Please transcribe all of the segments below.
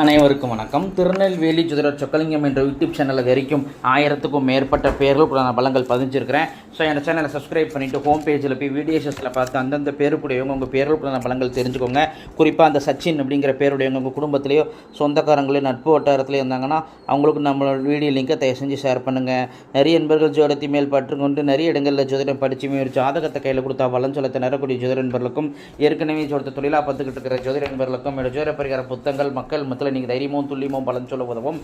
அனைவருக்கும் வணக்கம். திருநெல்வேலி ஜோதிடர் சொக்கலிங்கம் என்ற யூடியூப் சேனலில் வரைக்கும் ஆயிரத்துக்கும் மேற்பட்ட பேர்களுக்குள்ள நான் பலங்கள் பதிஞ்சிருக்கிறேன். ஸோ இந்த சேனலை சப்ஸ்கிரைப் பண்ணிவிட்டு ஹோம் பேஜில் போய் வீடியோஸில் பார்த்து அந்தந்த பேருக்குடையவங்க உங்கள் பேர்களுக்குள்ள பலங்கள் தெரிஞ்சுக்கோங்க. குறிப்பாக அந்த சச்சின் அப்படிங்கிற பேருடையவங்க உங்கள் குடும்பத்திலேயோ சொந்தக்காரங்களையோ நட்பு வட்டாரத்திலேயோ இருந்தாங்கன்னா அவங்களுக்கு நம்மளோட வீடியோ லிங்கை தயவு செஞ்சு ஷேர் பண்ணுங்கள் நிறைய நண்பர்கள் ஜோடத்தி மேல் பற்று கொண்டு நிறைய இடங்களில் ஜோதிடம் படித்து ஒரு ஜாதகத்தை கையில் கொடுத்தா பலன் சொல்ல திணறக்கூடிய ஜோதிட நண்பர்களுக்கும் ஏற்கனவே ஜோடத்தை தொழிலாக பார்த்துக்கிட்டு இருக்கிற ஜோதிட நண்பர்களுக்கும் என்னோட ஜோதிட பரிகார புத்தகங்கள் மக்கள் மத்தியில் நீங்கள் தைரியமும் துல்லியமும் பலன் சொல்ல உதவும்.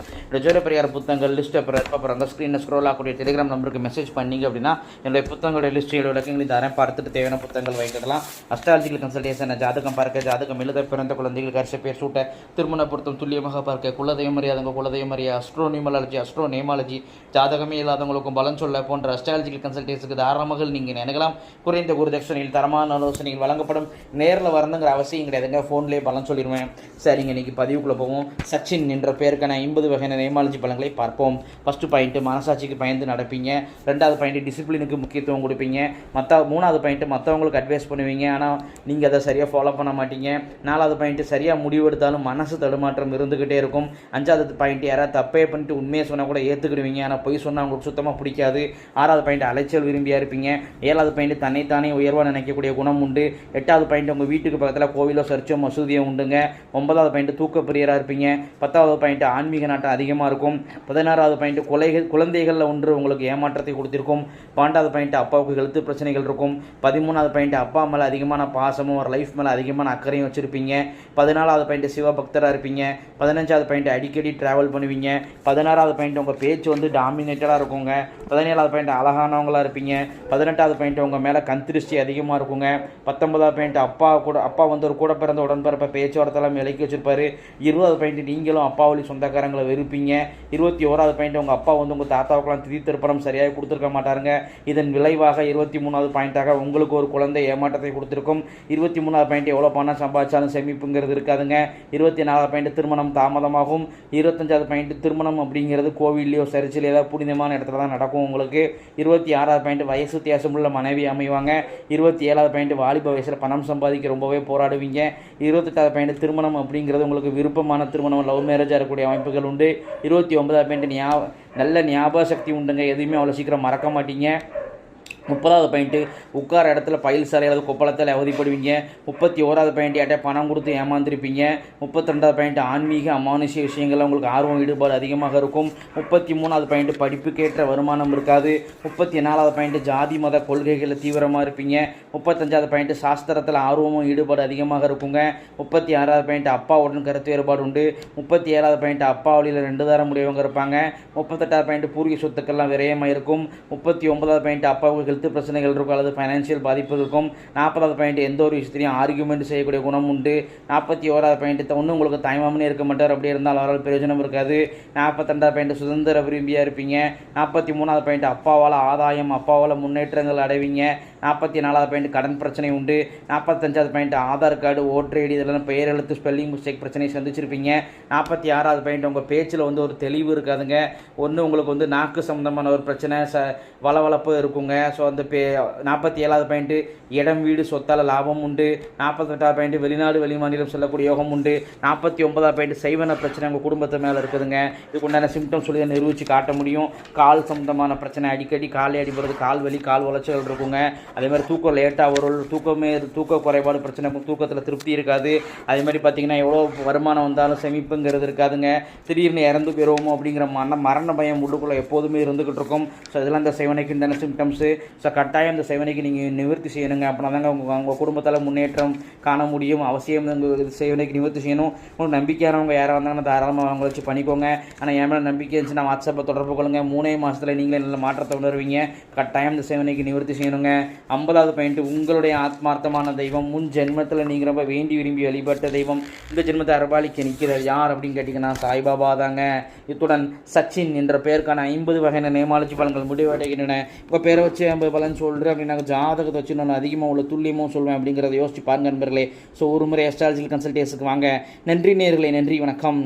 ஜோர பெரியார் புத்தகங்கள் லிஸ்ட் அப்புறம் அப்புறம் ஸ்க்ரீனில் ஸ்க்ரோல் ஆகக்கூடிய டெலிகிராம் நம்பருக்கு மெசேஜ் பண்ணீங்க அப்படின்னா என்னுடைய புத்தகங்களுடைய லிஸ்ட் ஏழு விளக்கங்களையும் தரேன் பார்த்துட்டு தேவையான புத்தகங்கள் வைக்கலாம் அஸ்ட்ராலஜிக்கல் கன்சல்டேஷன் ஜாதகம் பார்க்க ஜாதகம் எழுத பிறந்த குழந்தைகள் கரிச பேர் சூட்ட திருமண பொருத்தம் துல்லியமாக பார்க்க குலதெய்வம் அறியாதவங்க குலதெய்வம் அறிய அஸ்ட்ரோ நியூமலாஜி அஸ்ட்ரோ நேமாலஜி ஜாதகமே இல்லாதவங்களுக்கும் பலன் சொல்ல போன்ற அஸ்ட்ராலஜிக்கல் கன்சல்டேஷனுக்கு தாராளமாக நீங்கள் நினைக்கலாம் குறைந்த குருதட்சணையில் தரமான ஆலோசனைகள் வழங்கப்படும். நேரில் வரணுங்கிற அவசியம் கிடையாதுங்க. ஃபோன்லேயே பலன் சொல்லிடுவேன் சரிங்க இன்னைக்கு பதிவுக்குள்ளே போவோம் சச்சின் என்ற பேருக்கான ஐம்பது வகையான நேமாலஜி பலன்களை பார்ப்போம். ஃபஸ்ட்டு பாயிண்ட்டு மனசாட்சிக்கு பயந்து நடப்பீங்க. ரெண்டாவது பாயிண்ட்டு டிசிப்ளினுக்கு முக்கியத்துவம் கொடுப்பீங்க. மற்ற மூணாவது பாயிண்ட்டு மற்றவங்களுக்கு அட்வைஸ் பண்ணுவீங்க. ஆனால் நீங்கள் அதை சரியாக ஃபாலோ பண்ண மாட்டீங்க. நாலாவது பாயிண்ட்டு சரியாக முடிவெடுத்தாலும் மனசு தடுமாற்றம் இருந்துக்கிட்டே இருக்கும். அஞ்சாவது பாயிண்ட் யாராவது தப்பே பண்ணிட்டு உண்மையை சொன்னால் கூட ஏற்றுக்கிடுவீங்க ஆனால் பொய் சொன்னால் உங்களுக்கு சுத்தமாக பிடிக்காது. ஆறாவது பாயிண்ட் அலைச்சல் விரும்பியாக இருப்பீங்க. ஏழாவது பாயிண்ட் தன்னைத்தானே உயர்வாக நினைக்கக்கூடிய குணம் உண்டு. எட்டாவது பாயிண்ட் உங்கள் வீட்டுக்கு பக்கத்தில் கோவிலோ சர்ச்சோ மசூதியோ உண்டுங்க. ஒன்பதாவது பாயிண்ட் தூக்க பிரியராக இருப்பீங்க. பத்தாவது பாயிண்ட் ஆன்மீக நாட்டம் அதிகமாக இருக்கும். பதினாறாவது பாயிண்ட் கொலைகள் குழந்தைகளில் ஒன்று உங்களுக்கு ஏமாற்றத்தை கொடுத்திருக்கும். பன்னெண்டாவது பாயிண்ட் அப்பாவுக்கு ஹெல்த் பிரச்சனைகள் இருக்கும். பதிமூணாவது பாயிண்ட் அப்பா மேலே அதிகமான பாசமும் ஒரு லைஃப் மேலே அதிகமான அக்கறையும் வச்சுருப்பீங்க. பதினாலாவது பாயிண்ட் சிவபக்தராக இருப்பீங்க. பதினஞ்சாவது பாயிண்ட் அடிக்கடி ட்ராவல் பண்ணுவீங்க. பதினாறாவது பாயிண்ட் உங்கள் பேச்சு வந்து டாமினேட்டடாக இருக்குங்க. பதினேழாவது பாயிண்ட் அழகானவங்களாக இருப்பீங்க. பதினெட்டாவது பாயிண்ட் உங்கள் மேலே கந்திருஷ்டி அதிகமாக இருக்குங்க. பத்தொன்பதாவது பாயிண்ட் அப்பா கூட அப்பா வந்து ஒரு கூட பிறந்த உடன்பிறப்ப இலக்கி விலக்கி இருபது இருபதாவது பாயிண்ட் நீங்களும் அப்பா வழி சொந்தக்காரங்களை வெறுப்பீங்க. இருபத்தி ஓராவது பாயிண்ட் உங்கள் அப்பா வந்து உங்கள் தாத்தாவுக்கெல்லாம் திதி திருப்பணம் சரியாக கொடுத்துருக்க மாட்டாருங்க. இதன் விளைவாக இருபத்தி மூணாவது பாயிண்ட்டாக உங்களுக்கு ஒரு குழந்தை ஏமாற்றத்தை கொடுத்துருக்கும். இருபத்தி மூணாவது பாயிண்ட் எவ்வளோ பணம் சம்பாதிச்சாலும் சேமிப்புங்கிறது இருக்காதுங்க. இருபத்தி நாலாவது பாயிண்ட் திருமணம் தாமதமாகும். இருபத்தஞ்சாவது பாயிண்ட் திருமணம் அப்படிங்கிறது கோவில்லையோ சரிச்சிலையோ புனிதமான இடத்துல தான் நடக்கும் உங்களுக்கு. இருபத்தி ஆறாவது பாயிண்ட் வயசு வித்தியாசமுள்ள மனைவி அமைவாங்க. இருபத்தி ஏழாவது பாயிண்ட் வாலிப வயசில் பணம் சம்பாதிக்க ரொம்பவே போராடுவீங்க. இருபத்தெட்டாவது பாயிண்ட் திருமணம் அப்படிங்கிறது உங்களுக்கு விருப்பமான திருமணம் லவ் மேரேஜாக இருக்கக்கூடிய அமைப்புகள் உண்டு. இருபத்தி ஒன்பதாம் பாயிண்ட் ஞாபக நல்ல ஞாபக சக்தி உண்டுங்க. எதுவுமே அவ்வளோ சீக்கிரம் மறக்க மாட்டீங்க. முப்பதாவது பாயிண்ட்டு உட்கார இடத்துல பயில் சாலை அல்லது கொப்பளத்தில் அவதிப்படுவீங்க. முப்பத்தி ஓராவது பாயிண்ட் யார்ட்ட பணம் கொடுத்து ஏமாந்துருப்பீங்க. முப்பத்தி ரெண்டாவது பாயிண்ட் ஆன்மீக அமானுஷ்ய விஷயங்கள்ல உங்களுக்கு ஆர்வம் ஈடுபாடு அதிகமாக இருக்கும். முப்பத்தி மூணாவது பாயிண்ட் படிப்புக்கேற்ற வருமானம் இருக்காது. முப்பத்தி நாலாவது பாயிண்ட் ஜாதி மத கொள்கைகளில் தீவிரமாக இருப்பீங்க. முப்பத்தஞ்சாவது பாயிண்ட் சாஸ்திரத்தில் ஆர்வமும் ஈடுபாடு அதிகமாக இருக்குங்க. முப்பத்தி ஆறாவது பாயிண்ட் அப்பாவுடன் கருத்து வேறுபாடு உண்டு. முப்பத்தி ஏழாவது பாயிண்ட் அப்பா வழியில் ரெண்டு தரம் முடியவங்க இருப்பாங்க. முப்பத்தெட்டாவது பாயிண்ட் பூர்வீக சொத்துக்கள்லாம் விரயமாக இருக்கும் முப்பத்தி ஒன்பதாவது பாயிண்ட் அப்பாவுக்கு ஹெல்த் பிரச்சனைகள் இருக்கும் அல்லது ஃபைனான்சியல் பாதிப்பு இருக்கும். நாற்பதாவது பாயிண்ட் எந்த ஒரு விஷயத்திலையும் ஆர்குமெண்ட் செய்யக்கூடிய குணம் உண்டு. நாற்பத்தி ஓராவது பாயிண்ட் ஒன்றும் உங்களுக்கு தாய்மாமனே இருக்க மாட்டார். அப்படி இருந்தால் அவரால் பிரயோஜனம் இருக்காது. நாற்பத்தெண்டாவது பாயிண்ட் சுதந்திர விரும்பியாக இருப்பீங்க. நாற்பத்தி மூணாவது பாயிண்ட் அப்பாவால் ஆதாயம் அப்பாவால் முன்னேற்றங்கள் அடைவீங்க. நாற்பத்தி நாலாவது பாயிண்ட் கடன் பிரச்சனை உண்டு. நாற்பத்தஞ்சாவது point Aadhaar card voter ID இதெல்லாம் பெயர் எழுத்து ஸ்பெல்லிங் மிஸ்டேக் பிரச்சனையை சந்திச்சிருப்பீங்க. நாற்பத்தி ஆறாவது பாயிண்ட் உங்கள் பேச்சில் வந்து ஒரு தெளிவு இருக்காதுங்க. ஒன்று உங்களுக்கு வந்து நாக்கு சம்மந்தமான ஒரு பிரச்சனை ச வளவளப்பு இருக்குங்க. ஸோ அந்த பே நாற்பத்தி ஏழாவது பாயிண்ட்டு இடம் வீடு சொத்தால் லாபம் உண்டு. நாற்பத்தெட்டாவது பாயிண்ட்டு வெளிநாடு வெளிமாநிலம் செல்லக்கூடிய யோகம் உண்டு. நாற்பத்தி ஒன்பதாவது பாயிண்ட் சைவன பிரச்சனை உங்கள் குடும்பத்து மேலே இருக்குதுங்க. இதுக்கு உண்டான சிம்டம் சொல்லி நிரூபித்து காட்ட முடியும். கால் சம்மந்தமான பிரச்சனை அடிக்கடி காலை அடிபடுறது கால் வலி கால் உளைச்சல் இருக்குங்க. அதே மாதிரி தூக்கம் லேட்டாக வரும். தூக்கமே தூக்க குறைபாடு பிரச்சனை தூக்கத்தில் திருப்தி இருக்காது. அதே மாதிரி பார்த்தீங்கன்னா எவ்வளோ வருமானம் வந்தாலும் செமிப்புங்கிறது இருக்காதுங்க. திடீர்னு இறந்து போயிடுவோமோ அப்படிங்கிற மன மரண பயம் உள்ளுக்குள்ளே எப்போதுமே இருந்துக்கிட்டு இருக்கும். ஸோ இதெல்லாம் இந்த சைவனைக்கு இந்த சிம்டம்ஸு ஸோ கட்டாயம் இந்த சேவனைக்கு நீங்கள் நிவர்த்தி செய்யணுங்க. அப்படின்னா தாங்க உங்கள் உங்கள் குடும்பத்தில் முன்னேற்றம் காண முடியும். அவசியம் உங்கள் சேவனைக்கு நிவர்த்தி செய்யணும். உங்களுக்கு நம்பிக்கையானவங்க யாராக வந்தாங்கன்னா தாராளமாக அவங்கள வச்சு பண்ணிக்கோங்க. ஆனால் என் மேலே நம்பிக்கை இருந்துச்சுன்னா வாட்ஸ்அப்பை தொடர்பு கொள்ளுங்கள் மூணே மாதத்தில் நீங்களே நல்ல மாற்றத்தை உணர்வீங்க. கட்டாயம் இந்த சேவனைக்கு நிவர்த்தி செய்யணுங்க. ஐம்பதாவது பாயிண்ட் உங்களுடைய ஆத்மார்த்தமான தெய்வம். முன் ஜென்மத்தில் நீங்கள் ரொம்ப வேண்டி விரும்பி வழிபட்ட தெய்வம். இந்த ஜென்மத்தை அரபாலிக்க நிற்கிறார். யார் அப்படின்னு கேட்டிங்கன்னா சாய்பாபா தாங்க. இத்துடன் சச்சின் என்ற பெயருக்கான ஐம்பது வகையான நேமாலஜி பலன்கள் முடிவடைகின்றன. உங்கள் பேரை வச்சு ஐம்பது பலன் சொல்கிறேன் அப்படின்னா ஜாதகத்தை வச்சு நான் அதிகமாக உள்ள துல்லியமும் சொல்வேன் அப்படிங்கிறத யோசிச்சு பாருங்க நண்பர்களே. ஸோ ஒரு முறை அஸ்ட்ராலஜிக்கல் கன்சல்டேஷனுக்கு வாங்க. நன்றி நேர்களே நன்றி வணக்கம்.